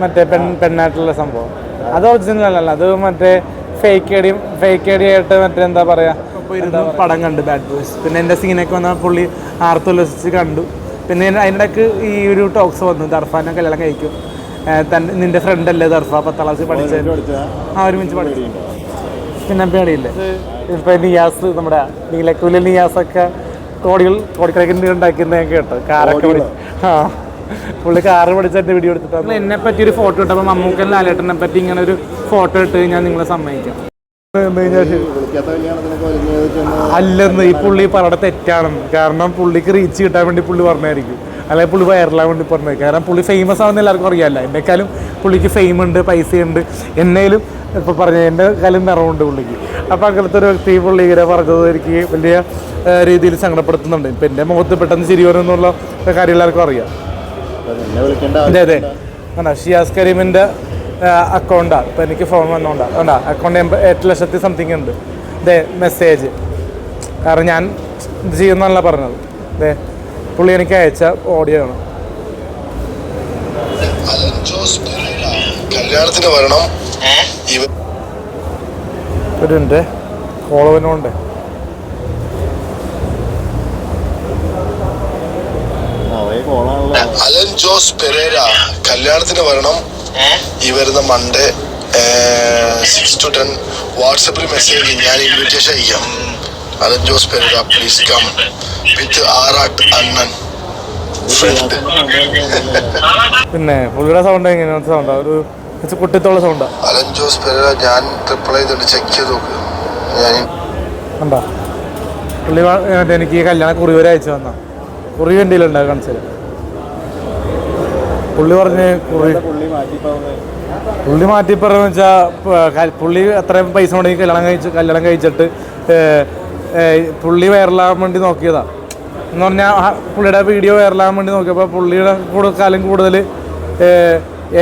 മറ്റേ പെൺ പെണ്ണായിട്ടുള്ള സംഭവം. അത് ഒറിജിനൽ അല്ലല്ലോ അത് മറ്റേ ഫേക്ക് അടി ഫേക്ക് അടിയായിട്ട് ആയിട്ട് മറ്റേ എന്താ പറയാ? ഇരുന്ന് പടം കണ്ടു ബാഡ് ബോയ്സ് പിന്നെ എന്റെ സീനൊക്കെ വന്ന പുള്ളി ആർത്തുല്ലസിച്ച് കണ്ടു. പിന്നെ അതിനിടയ്ക്ക് ഈ ഒരു ടോക്സ് വന്നു ദർഫാനെ കല്യാണം കഴിക്കും. തന്റെ നിന്റെ ഫ്രണ്ട് അല്ലേ ദർഫ? പത്താം ക്ലാസ്സിൽ പഠിച്ച ആ ഒരുമിച്ച് പഠിച്ചു. പിന്നെ പേടിയില്ലേ. ഇപ്പൊ നിയാസ് നമ്മുടെ നീലക്കൂലിൽ നിയാസൊക്കെ കോടികൾ കോടിക്കണക്കിന് ഉണ്ടാക്കുന്ന കേട്ടോ. കാരൊക്കെ ആ. പുള്ളി കാറ് പഠിച്ചിട്ട് വീഡിയോ എടുത്തിട്ട് എന്നെ പറ്റി ഒരു ഫോട്ടോ ഇട്ടപ്പോൾ മമ്മൂക്കൻ ലാലേട്ടനെ പറ്റി ഇങ്ങനെ ഒരു ഫോട്ടോ ഇട്ട് ഞാൻ നിങ്ങളെ സമ്മതിക്കാം. അല്ലെന്ന് ഈ പുള്ളി പറയുടെ തെറ്റാണെന്ന്. കാരണം പുള്ളിക്ക് റീച്ച് കിട്ടാൻ വേണ്ടി പുള്ളി പറഞ്ഞായിരിക്കും. അല്ലെങ്കിൽ പുള്ളി വൈറലാൻ വേണ്ടി പറഞ്ഞത്. കാരണം പുള്ളി ഫേമസ് ആവുന്ന എല്ലാവർക്കും അറിയാമല്ല എന്നെക്കാളും പുള്ളിക്ക് ഫെയിം ഉണ്ട് പൈസയുണ്ട് എന്നേലും ഇപ്പോൾ പറഞ്ഞ എന്റെ കാലം നിറവുണ്ട് പുള്ളിക്ക്. അപ്പോൾ അങ്ങനത്തെ ഒരു വ്യക്തി പുള്ളി ഇങ്ങനെ പറഞ്ഞത് എനിക്ക് വലിയ രീതിയിൽ സങ്കടപ്പെടുത്തുന്നുണ്ട്. ഇപ്പം എന്റെ മുഖത്ത് പെട്ടെന്ന് ചിരി വരുമെന്നുള്ള കാര്യം എല്ലാവർക്കും അറിയാം. അതെ അതെ. കണ്ടാ ഷിയാസ് കരീമിന്റെ അക്കൗണ്ടാണ് ഇപ്പം എനിക്ക് ഫോൺ വന്നോണ്ടാ. കണ്ടാ അക്കൗണ്ട് എട്ട് ലക്ഷത്തി സംതിങ് ഉണ്ട്. ഇതേ മെസ്സേജ് കാരണം ഞാൻ ഇത് ചെയ്യുന്നല്ല പറഞ്ഞത്. അതെ പുള്ളി എനിക്ക് അയച്ച ഓഡിയോ ആണ്. കല്യാണത്തിന് വരണം. ഒരു ഉണ്ട് കോളവനുണ്ട് അലൻ ജോസ് പെരേര കല്യാണത്തിന് വരണം. ഈ വരുന്ന മൺഡേ സിക്സ് ടു ടെൻ വാട്സപ്പിൽ മെസ്സേജ് ഞാൻ ഇൻവിറ്റേഷൻ അയക്കാം. Alan Jose Perera please come with Aarattu Annan. പിന്നെ പുള്ളിയുടെ സൗണ്ട് എങ്ങനെയാണ് സൗണ്ടാ ഒരു കുട്ടിത്തോളം സൗണ്ടാ അലൻ ജോസ് പെരേര ഞാൻ ട്രിപ്പിൾ ചെയ്തിട്ട് ചെക്ക് ചെയ്ത് നോക്ക്. ഞാൻ കണ്ടാ? പുള്ളി എനിക്ക് ഈ കല്യാണ കുറി വരെ അയച്ചു തന്ന. കുറി ഉണ്ടാക്കാൻ കാണിച്ചത് പുള്ളി പറഞ്ഞ് കുറി പുള്ളി മാറ്റി പറഞ്ഞു വെച്ചാൽ പുള്ളി അത്രയും പൈസ മുടങ്ങി കല്യാണം കഴിച്ച് കല്യാണം കഴിച്ചിട്ട് പുള്ളി വൈറലാകാൻ വേണ്ടി നോക്കിയതാ. എന്ന് പറഞ്ഞാൽ പുള്ളിയുടെ വീഡിയോ വൈറലാകാൻ വേണ്ടി നോക്കിയപ്പോൾ പുള്ളിയുടെ കൂടുതൽ കാലം കൂടുതൽ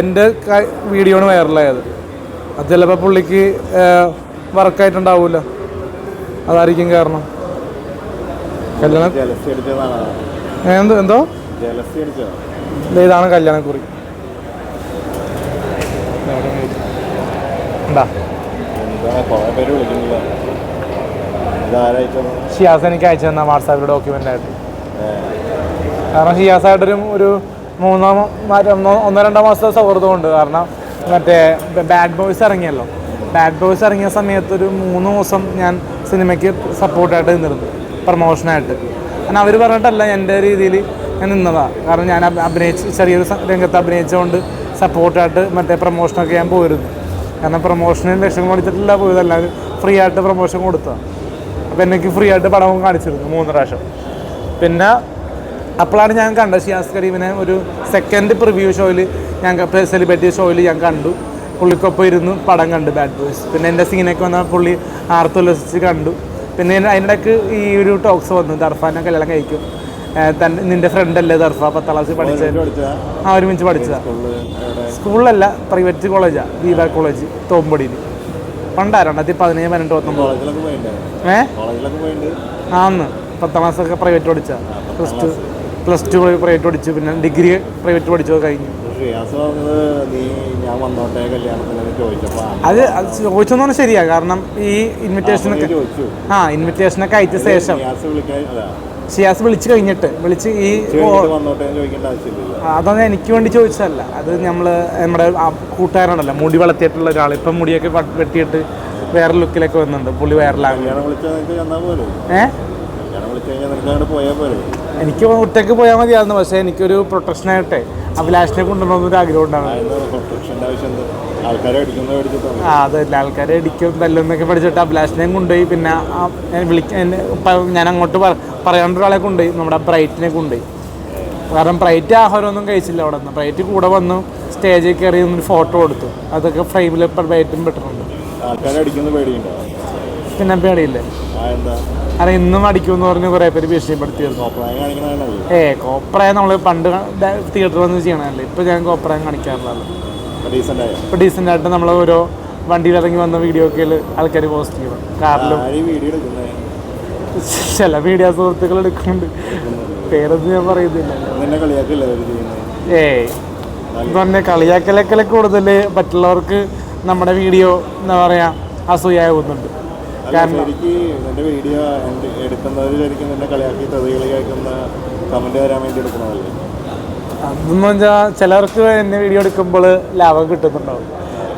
എന്റെ വീഡിയോ ആണ് വൈറലായത്. അത് ചിലപ്പോൾ പുള്ളിക്ക് വർക്കായിട്ടുണ്ടാവില്ല അതായിരിക്കും കാരണം. കല്യാണം എന്തോ എന്തോ? ഇതാണ് കല്യാണക്കുറി. ഷിയാസ് എനിക്ക് അയച്ചു തന്ന വാട്സാപ്പിൽ ഡോക്യുമെന്റ് ആയിട്ട്. കാരണം ഷിയാസായിട്ടൊരു ഒരു മൂന്നോ ഒന്നോ രണ്ടോ മാസത്തെ സൗഹൃദമുണ്ട് കാരണം മറ്റേ ബാഡ് ബോയ്സ് ഇറങ്ങിയല്ലോ. ബാഡ് ബോയ്സ് ഇറങ്ങിയ സമയത്ത് ഒരു മൂന്ന് ദിവസം ഞാൻ സിനിമയ്ക്ക് സപ്പോർട്ടായിട്ട് നിന്നിരുന്നു. പ്രമോഷനായിട്ട് കാരണം അവർ പറഞ്ഞിട്ടല്ല എന്റെ രീതിയിൽ ഞാൻ നിന്നതാണ് കാരണം ഞാൻ അഭി- അഭിനയിച്ച് ചെറിയൊരു രംഗത്ത് അഭിനയിച്ചുകൊണ്ട് സപ്പോർട്ടായിട്ട് മറ്റേ പ്രൊമോഷനൊക്കെ ഞാൻ പോയിരുന്നു. കാരണം പ്രൊമോഷന് ലക്ഷം കൊടുത്തിട്ടില്ല പോയതല്ല ഫ്രീ ആയിട്ട് പ്രൊമോഷൻ കൊടുത്തതാണ് അപ്പോൾ എനിക്ക് ഫ്രീ ആയിട്ട് പടവും കാണിച്ചിരുന്നു മൂന്ന് പ്രാവശ്യം. പിന്നെ അപ്പോഴാണ് ഞാൻ കണ്ടത് ഷിയാസ് കരീമിനെ ഒരു സെക്കൻഡ് പ്രിവ്യൂ ഷോയിൽ ഞാൻ സെലിബ്രിറ്റി ഷോയിൽ ഞാൻ കണ്ടു. പുള്ളിക്കൊപ്പം ഇരുന്ന് പടം കണ്ടു ബാഡ് ബോയ്സ് പിന്നെ എന്റെ സീനൊക്കെ വന്ന പുള്ളി ആർത്തുല്ലസിച്ച് കണ്ടു. പിന്നെ അതിനിടയ്ക്ക് ഈ ഒരു ടോക്സ് വന്നു. ദർഫാനെ കല്യാണം കഴിക്കും. തന്നെ നിന്റെ നിന്റെ ഫ്രണ്ട് അല്ലേ ദർഫ? പത്താം ക്ലാസ്സിൽ പഠിച്ച ആ ഒരുമിച്ച് പഠിച്ചതാ. സ്കൂളിലല്ല പ്രൈവറ്റ് കോളേജാണ് ദീപ കോളേജ് തോമ്പടിയിൽ. പണ്ടാ രണ്ടായിരത്തി പതിനേഴ് പതിനെട്ട് പത്തൊമ്പത്. ഏ? ആന്ന് പത്താം ക്ലാസ്സൊക്കെ പ്രൈവറ്റ് പഠിച്ച plus two plus two private പഠിച്ചു. പിന്നെ ഡിഗ്രി പ്രൈവറ്റ് പഠിച്ചു കഴിഞ്ഞു. ശ്രീയാസ് പറഞ്ഞത് നീ ഞാൻ വന്നോട്ടെ കല്യാണത്തിന് അത് അത് ചോദിച്ചെന്ന് പറഞ്ഞാൽ ശരിയാ. കാരണം ഈ ഇൻവിറ്റേഷൻ ഒക്കെ ചോദിച്ചു. ആ ഇൻവിറ്റേഷനൊക്കെ അയച്ച ശേഷം. ശ്രീയാസ് വിളിക്കാൻ അല്ല ഷിയാസ് വിളിച്ചു കഴിഞ്ഞിട്ട് വിളിച്ച് ഈ കഴിഞ്ഞിട്ട് വന്നോട്ടെ എന്ന് ചോദിക്കേണ്ട ആവശ്യമില്ല അതൊന്നും എനിക്ക് വേണ്ടി ചോദിച്ചതല്ല. അത് നമ്മൾ നമ്മുടെ ആ കൂട്ടുകാരാണല്ലോ മുടി വളർത്തിയിട്ടുള്ള ഒരാൾ ഇപ്പം മുടിയൊക്കെ വ- വെട്ടിയിട്ട് വേറെ ലുക്കിലൊക്കെ വന്നിട്ടുണ്ട്. പുള്ളി വൈറലാകും കല്യാണം വിളിച്ചാൽ നിനക്ക് ചെന്നാൽ പോലെ ഏഹ് കല്യാണം വിളിച്ചു കഴിഞ്ഞാൽ നിനക്ക് അങ്ങോട്ട് പോയാൽ പോലെ എനിക്ക് ഒറ്റയ്ക്ക് പോയാൽ മതിയായിരുന്നു. പക്ഷേ എനിക്കൊരു പ്രൊട്ടക്ഷനായിട്ടെ അഭിലാഷിനെ കൊണ്ടുവരണമെന്നൊരു ആഗ്രഹം അടിച്ചിട്ടാണ് ആ അതല്ല ആൾക്കാരെ ഇടിക്കും തല്ലുന്നൊക്കെ പഠിച്ചിട്ട് അഭിലാഷിനെയും കൊണ്ടുപോയി. പിന്നെ വിളിക്ക ഞാൻ വിളിക്കാൻ ഞാൻ അങ്ങോട്ട് പറയാൻ പറയാണ്ട് ഒരാളെ കൊണ്ടുപോയി. നമ്മുടെ ബ്രൈറ്റിനെ കൊണ്ടുപോയി. കാരണം ബ്രൈറ്റ് ആഹാരമൊന്നും കഴിച്ചില്ല അവിടെ നിന്ന്. ബ്രൈറ്റ് കൂടെ വന്നു സ്റ്റേജിൽ കയറി ഒരു ഫോട്ടോ കൊടുത്തു. അതൊക്കെ ഫ്രെയിമിൽ ബ്രൈറ്റും പെട്ടിട്ടുണ്ട്. ആൾക്കാരെ പേടിയുണ്ടോ? പിന്നെ പേടിയില്ലേ അല്ല ഇന്നും അടിക്കുമെന്ന് പറഞ്ഞ് കുറേ പേര് ഭീഷണിപ്പെടുത്തിയിരുന്നു. ഏ കോപ്രായ നമ്മൾ പണ്ട് തിയേറ്ററിൽ വന്ന് ചെയ്യണല്ലേ ഇപ്പം ഞാൻ കോപ്രായം കാണിക്കാറില്ല ഇപ്പൊ ഡീസെന്റ് ആയിട്ട് നമ്മൾ ഓരോ വണ്ടിയിൽ ഇറങ്ങി വന്ന വീഡിയോ ഒക്കെ ആൾക്കാർ പോസ്റ്റ് ചെയ്യണം കാറിലും ചില വീഡിയോ മീഡിയ സുഹൃത്തുക്കൾ എടുക്കുന്നുണ്ട്. പേരൊന്നും ഞാൻ പറയുന്നില്ല. ഏയ് പറഞ്ഞ കളിയാക്കലക്കലെ കൂടുതൽ മറ്റുള്ളവർക്ക് നമ്മുടെ വീഡിയോ എന്താ പറയാ അസൂയാകുന്നുണ്ട് കാരണം എനിക്ക് എന്റെ വീഡിയോ എടുക്കുന്നവർ ശരിക്കും നിന്നെ കളിയാക്കി തെറികൾ കേൾക്കുന്ന കമന്റ് വരാൻ വേണ്ടി എടുക്കുന്നതല്ലേ? അതെന്ന് വെച്ചാൽ ചിലർക്ക് എന്നെ വീഡിയോ എടുക്കുമ്പോൾ ലാഭം കിട്ടുന്നുണ്ടാവും.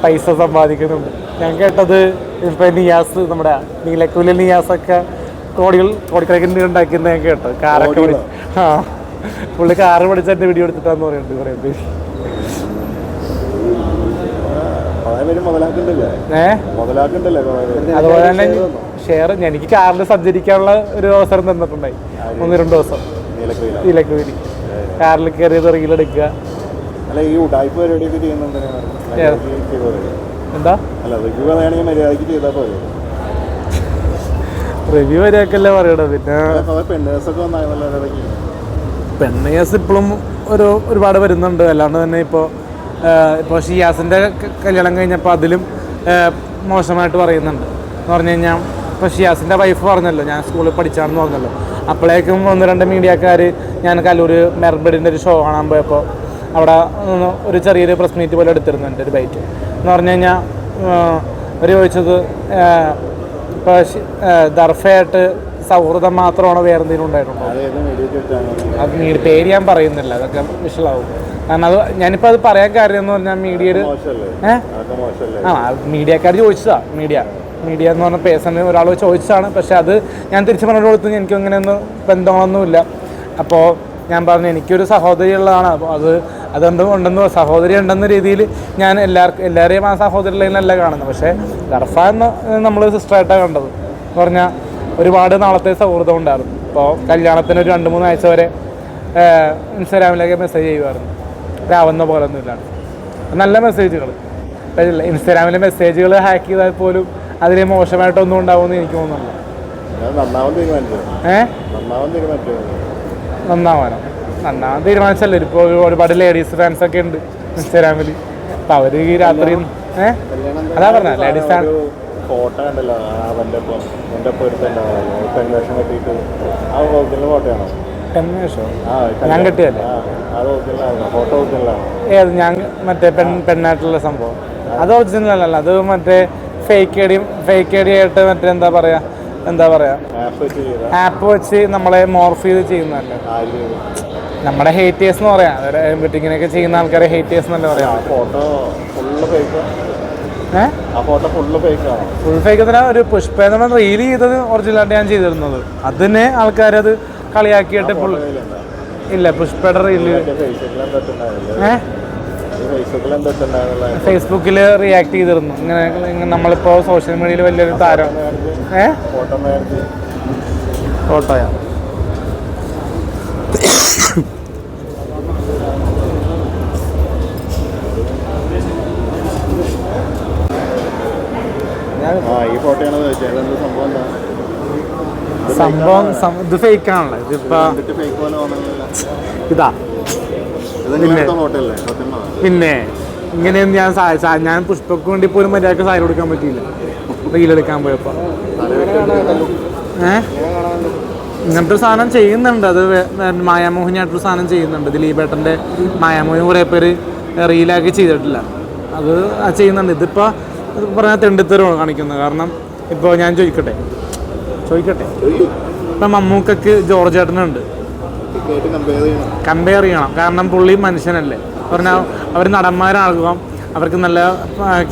പൈസ സമ്പാദിക്കുന്നുണ്ട്. ഞാൻ കേട്ടത് ഇപ്പം നിയാസ് നമ്മുടെ നീലക്കൂലിൽ നിയാസൊക്കെ കോടികൾ കോടിക്കണക്കിന് ഉണ്ടാക്കിയെന്ന് ഞാൻ കേട്ടോ. കാറൊക്കെ ആ പുള്ളി കാറ് പഠിച്ച് എന്റെ വീഡിയോ എടുത്തിട്ടാന്ന് പറയുന്നുണ്ട് കുറേ പേര് കുറെ പേര് മുതലാക്കുന്നില്ലേ ഏഹ് മുതലാക്കുന്നില്ലേ കുറെ പേര് അതുപോലെ തന്നെ ഷെയർ എനിക്ക് കാറിൽ സഞ്ചരിക്കാനുള്ള ഒരു അവസരം തന്നിട്ടുണ്ടായി. ഒന്ന് രണ്ട് ദിവസം. ഇലക്കുവിരി കാറിൽ കയറിയത് റീലെടുക്കുക എന്താ? റിവ്യൂ വരെയൊക്കെയല്ലേ പറയണത്? പിന്നെ പെണ്ണേസ് പെണ്ണേഴ്സൊക്കെ വന്നായിരുന്നല്ലോ ഇടയ്ക്ക് പെണ്ണ് ഇപ്പോഴും ഒരു ഒരുപാട് വരുന്നുണ്ട്. അല്ലാണ്ട് തന്നെ ഇപ്പോൾ ഇപ്പോൾ ഷിയാസിന്റെ കല്യാണം കഴിഞ്ഞപ്പോൾ അതിലും മോശമായിട്ട് പറയുന്നുണ്ട്. എന്ന് പറഞ്ഞു കഴിഞ്ഞാൽ ഇപ്പോൾ ഷിയാസിന്റെ വൈഫ് പറഞ്ഞല്ലോ ഞാൻ സ്കൂളിൽ പഠിച്ചാണെന്ന് പറഞ്ഞല്ലോ. അപ്പോഴേക്കും ഒന്ന് രണ്ട് മീഡിയക്കാർ ഞാൻ കല്ലൂർ മെർബഡിന്റെ ഒരു ഷോ കാണാൻ പോയപ്പോൾ അവിടെ ഒരു ചെറിയൊരു പ്രസ് മീറ്റ് പോലെ എടുത്തിരുന്നുണ്ട് ഒരു ബൈറ്റ് എന്ന് പറഞ്ഞു കഴിഞ്ഞാൽ അവർ ചോദിച്ചത് ഇപ്പോൾ ദർഫയായിട്ട് സൗഹൃദം മാത്രമാണോ വേറെ എന്തെങ്കിലും ഉണ്ടായിട്ടുണ്ടോ? അത് പേര് ഞാൻ പറയുന്നില്ല അതൊക്കെ വിഷളാവും കാരണം അത് ഞാനിപ്പോൾ അത് പറയാൻ കാര്യം എന്ന് പറഞ്ഞാൽ മോശമല്ലേ? ആ മീഡിയക്കാർ ചോദിച്ചതാ മീഡിയ. മീഡിയ എന്ന് പറഞ്ഞ പേഴ്സൺ ഒരാൾ ചോദിച്ചതാണ്. പക്ഷെ അത് ഞാൻ തിരിച്ചു പറഞ്ഞു കൊടുത്തു എനിക്ക് അങ്ങനെയൊന്നും ബന്ധങ്ങളൊന്നുമില്ല. അപ്പോൾ ഞാൻ പറഞ്ഞു എനിക്കൊരു സഹോദരി ഉള്ളതാണ്. അപ്പോൾ അത് അതുകൊണ്ട് ഉണ്ടെന്ന് സഹോദരി ഉണ്ടെന്ന രീതിയിൽ ഞാൻ എല്ലാവർക്കും എല്ലാവരെയും ആ സഹോദരി ഉള്ളതിനല്ല കാണുന്നത്. പക്ഷേ ഗർഫ എന്ന് നമ്മൾ സിസ്റ്ററായിട്ടാണ് കണ്ടത്. എന്ന് പറഞ്ഞാൽ ഒരുപാട് നാളത്തെ സൗഹൃദം ഉണ്ടായിരുന്നു. അപ്പോൾ കല്യാണത്തിന് ഒരു രണ്ട് മൂന്ന് ആഴ്ച വരെ ഇൻസ്റ്റാഗ്രാമിലേക്ക് മെസ്സേജ് ചെയ്യുമായിരുന്നു രാവുന്ന പോലെ നല്ല മെസ്സേജുകൾ ഇൻസ്റ്റാഗ്രാമിലെ മെസ്സേജുകൾ ഹാക്ക് ചെയ്താൽ പോലും അതിൽ മോശമായിട്ടൊന്നും ഉണ്ടാവുമെന്ന് എനിക്ക് തോന്നുന്നില്ല. നന്നാവാനോ? നന്നാവാൻ തീരുമാനിച്ചല്ലോ ഇപ്പോൾ ഒരുപാട് ലേഡീസ് ഫാൻസ് ഒക്കെ ഉണ്ട് ഇൻസ്റ്റാഗ്രാമിൽ അപ്പം അവർ ഈ രാത്രി ഏഹ് അതാ പറഞ്ഞ ലേഡീസ് ഫാൻ ഫോട്ടോ കണ്ടല്ലോ അവന്റെ ഒപ്പം. എന്റെ ഒപ്പം എടുത്തുണ്ടാവുമല്ലോ പെൺവേഷം കെട്ടിയിട്ട് ആ ഒറിജിനൽ ഫോട്ടോയാണോ ആ ഞാൻ കെട്ടിയല്ലേ ഏത് ഞാൻ മറ്റേ പെൺ പെണ്ണായിട്ടുള്ള സംഭവം. അത് ഒറിജിനൽ അല്ലല്ലോ. അത് മറ്റേ ഫേക്ക് അടി ഫേക്ക് ഐഡി ആയിട്ട് മറ്റേ എന്താ പറയാ? എന്താ പറയാ? ആപ്പ് വെച്ച് നമ്മളെ മോർഫ് ചെയ്ത് ചെയ്യുന്നതല്ലേ? നമ്മുടെ ഹേറ്റേഴ്സ് എന്ന് പറയാം. ഇങ്ങനെയൊക്കെ ചെയ്യുന്ന ആൾക്കാരെ ഹേറ്റേഴ്സ് എന്നല്ലേ പറയാം? ഫുൾ ഫേക്ക് ഒരു പുഷ്പ എന്ന് പറഞ്ഞാൽ റീൽ ചെയ്തത് ഒറിജിനലായിട്ട് ഞാൻ ചെയ്തിരുന്നത്. അതിനെ ആൾക്കാരത് കളിയാക്കിയിട്ട് ഫുൾ ഇല്ല പുഷ്പയുടെ റീൽ ഫേസ്ബുക്കിൽ റിയാക്ട് ചെയ്തിരുന്നു. ഇങ്ങനെ നമ്മളിപ്പോൾ സോഷ്യൽ മീഡിയയിൽ വലിയൊരു താരം. ഏ? ഫോട്ടോയാ ആ ഈ ഫോട്ടോയാണ് ചോദിച്ചത് എന്ത് സംഭവം എന്താ? സംഭവം ഇത് ഫേക്ക് ആണല്ലോ ഇതിപ്പോ ഇതാ. പിന്നെ ഇങ്ങനെയൊന്നും ഞാൻ ഞാൻ പുഷ്പക്ക് വേണ്ടി പോലും മര്യാദയ്ക്ക് സാരി കൊടുക്കാൻ പറ്റിയില്ല. റീലെടുക്കാൻ പോയപ്പോ. ഏഹ് ഇങ്ങനത്തെ ഒരു സാധനം ചെയ്യുന്നുണ്ട്. അത് മായാമോഹിനി ആയിട്ടൊരു മായാമോഹിനിയായിട്ടൊരു സാധനം ചെയ്യുന്നുണ്ട്. ദിലീപേട്ടന്റെ മായാമോഹിനി കുറേ പേര് റീലാക്കി ചെയ്തിട്ടില്ല. അത് ചെയ്യുന്നുണ്ട്. ഇതിപ്പോൾ പറഞ്ഞാൽ തെണ്ടിത്തരമാണ് കാണിക്കുന്നത്. കാരണം ഇപ്പോൾ ഞാൻ ചോദിക്കട്ടെ. ചോദിക്കട്ടെ? ഇപ്പം മമ്മൂക്കക്ക് ജോർജ് ടിക്കറ്റ് കമ്പയർ ചെയ്യണം. കാരണം പുള്ളി മനുഷ്യനല്ലേ. പറഞ്ഞാൽ അവർ നടന്മാരാകാം. അവർക്ക് നല്ല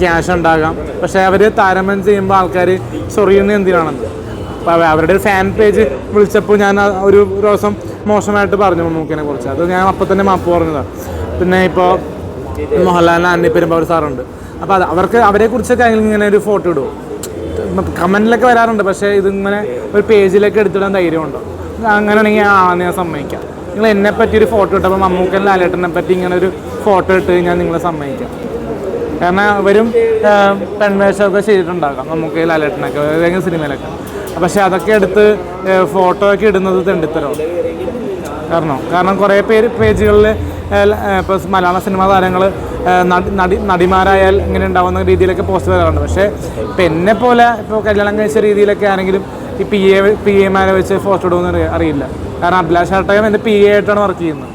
ക്യാഷ് ഉണ്ടാകാം. പക്ഷേ അവർ താരതമ്യം ചെയ്യുമ്പോൾ ആൾക്കാർ ചൊറിയുന്നത് എന്തിനാണെന്ന്? അപ്പോൾ അവരുടെ ഒരു ഫാൻ പേജ് വിളിച്ചപ്പോൾ ഞാൻ ഒരു ദിവസം മോശമായിട്ട് പറഞ്ഞു മമ്മൂക്കിനെ കുറിച്ച്. അത് ഞാൻ അപ്പൊ തന്നെ മാപ്പ് പറഞ്ഞതാണ് പിന്നെ ഇപ്പോൾ മോഹൻലാലിന് അന്നി പെരുമ്പാവൂർ സാറുണ്ട്. അപ്പോൾ അത് അവർക്ക് അവരെ കുറിച്ചൊക്കെ ഇങ്ങനെ ഒരു ഫോട്ടോ ഇടുമോ കമന്റിലൊക്കെ വരാറുണ്ട് പക്ഷേ ഇതിങ്ങനെ ഒരു പേജിലേക്ക് എടുത്തിടാൻ ധൈര്യമുണ്ടോ? അങ്ങനെയാണെങ്കിൽ ആ ഞാൻ സമ്മതിക്കാം. നിങ്ങൾ എന്നെ പറ്റി ഒരു ഫോട്ടോ ഇട്ടപ്പോൾ മമ്മൂക്കൻ ലാലേട്ടനെ പറ്റി ഇങ്ങനെ ഒരു ഫോട്ടോ ഇട്ട് ഞാൻ നിങ്ങളെ സമ്മതിക്കാം. കാരണം അവരും പെൺവേഷമൊക്കെ ചെയ്തിട്ടുണ്ടാകാം നമുക്ക് ലാലേട്ടനൊക്കെ ഏതെങ്കിലും സിനിമയിലൊക്കെ. പക്ഷേ അതൊക്കെ എടുത്ത് ഫോട്ടോ ഒക്കെ ഇടുന്നത് തെണ്ടിത്തരോ കാരണം കാരണം കുറേ പേര് പേജുകളിൽ ഇപ്പോൾ മലയാള സിനിമാ താരങ്ങൾ നടി നടിമാരായാൽ ഇങ്ങനെ ഉണ്ടാവുന്ന രീതിയിലൊക്കെ പോസ്റ്റ് വരാറുണ്ട്. പക്ഷേ ഇപ്പം എന്നെ പോലെ ഇപ്പോൾ കല്യാണം കഴിച്ച രീതിയിലൊക്കെ ആണെങ്കിലും ഈ പി എ പി എമാരെ വെച്ച് ഫോട്ടോ ഇടുമെന്ന് അറി- അറിയില്ല. കാരണം അഭിലാഷ് ആട്ടകം എന്റെ പി എ ആയിട്ടാണ് വർക്ക് ചെയ്യുന്നത്.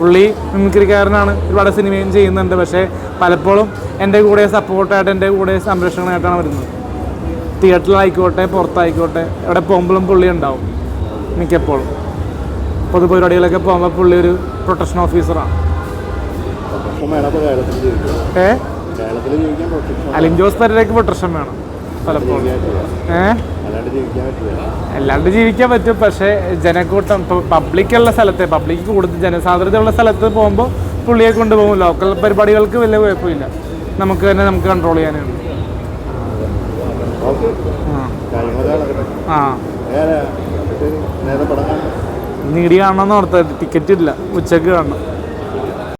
പുള്ളി മിമിക്രിക്കാരനാണ് ഒരുപാട് സിനിമയും ചെയ്യുന്നുണ്ട്. പക്ഷേ പലപ്പോഴും എന്റെ കൂടെ സപ്പോർട്ടായിട്ട് എന്റെ കൂടെ സംരക്ഷണമായിട്ടാണ് വരുന്നത്. തിയേറ്ററിലായിക്കോട്ടെ പുറത്തായിക്കോട്ടെ എവിടെ പോകുമ്പോഴും പുള്ളി ഉണ്ടാവും മിക്കപ്പോഴും. പൊതുപരിപാടികളൊക്കെ പോകുമ്പോൾ പുള്ളി ഒരു പ്രൊട്ടക്ഷൻ ഓഫീസറാണ് ഏ? അലിൻ ജോസ് പെരേരയ്ക്ക് പ്രൊട്ടക്ഷൻ വേണം പലപ്പോഴും. ഏ? അല്ലാണ്ട് ജീവിക്കാൻ പറ്റും പക്ഷേ ജനക്കൂട്ടം പബ്ലിക് പബ്ലിക്കുള്ള സ്ഥലത്ത് പബ്ലിക് കൂടുതൽ ജനസാന്ദ്രതയുള്ള സ്ഥലത്ത് പോകുമ്പോൾ പുള്ളിയെ കൊണ്ടുപോകും. ലോക്കൽ പരിപാടികൾക്ക് വലിയ കുഴപ്പമില്ല. നമുക്ക് തന്നെ നമുക്ക് കൺട്രോൾ ചെയ്യാനാണ് ആ. ആ. നേരെ കാണണം എന്ന് നീടി ടിക്കറ്റ് ഇല്ല. ഉച്ചയ്ക്ക് കാണണം.